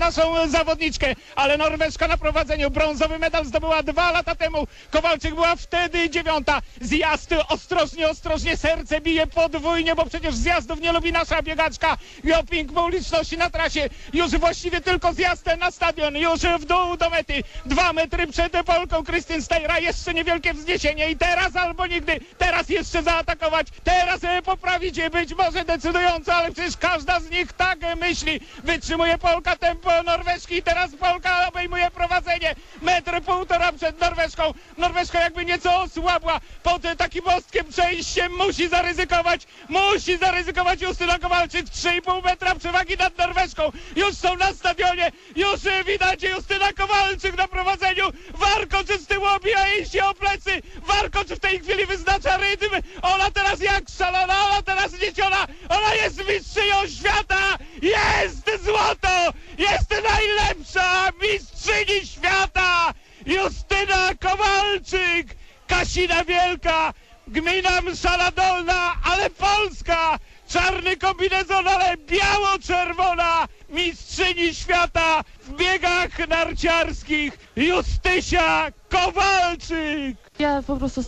naszą zawodniczkę, ale Norweszka na prowadzeniu. Brązowy medal zdobyła dwa lata temu. Kowalczyk była wtedy dziewiąta. Zjazd ostrożnie, ostrożnie, serce bije podwójnie, bo przecież zjazdów nie lubi nasza biegaczka. Joping publiczności na trasie. Już właściwie tylko zjazd na stadion. Już w dół do mety. Dwa metry przed Polką Krystyn Stejra. Jeszcze niewielkie wzniesienie i teraz albo nigdy. Teraz jeszcze zaatakować. Teraz e, poprawić być może decydująco, ale przecież każda z nich tak myśli. Wytrzymuje Polka tempo Norweszki i teraz Polka obejmuje prowadzenie. Metr półtora przed Norweszką. Norweszka jakby nieco osłabła. Pod takim mostkiem przejściem musi zaryzykować. Musi zaryzykować Justyna Kowalczyk. 3,5 metra przewagi nad Norweszką. Już są na stadionie. Już widać Justyna Kowalczyk na prowadzeniu. Warkocz z tyłu obija jej się o plecy. Warkocz w tej chwili wyznacza rytm. Ona teraz jak szalona, ona teraz nieciona. Ona jest mistrzynią świata. Jest złoto. Jest najlepsza mistrzyni świata. Justyna Kowalczyk. Kasina Wielka. Gmina Mszala Dolna, ale Polska. Czarny kombinezon, ale biało-czerwona. Mistrzyni świata w biegach narciarskich. Justysia Kowalczyk. Ja po prostu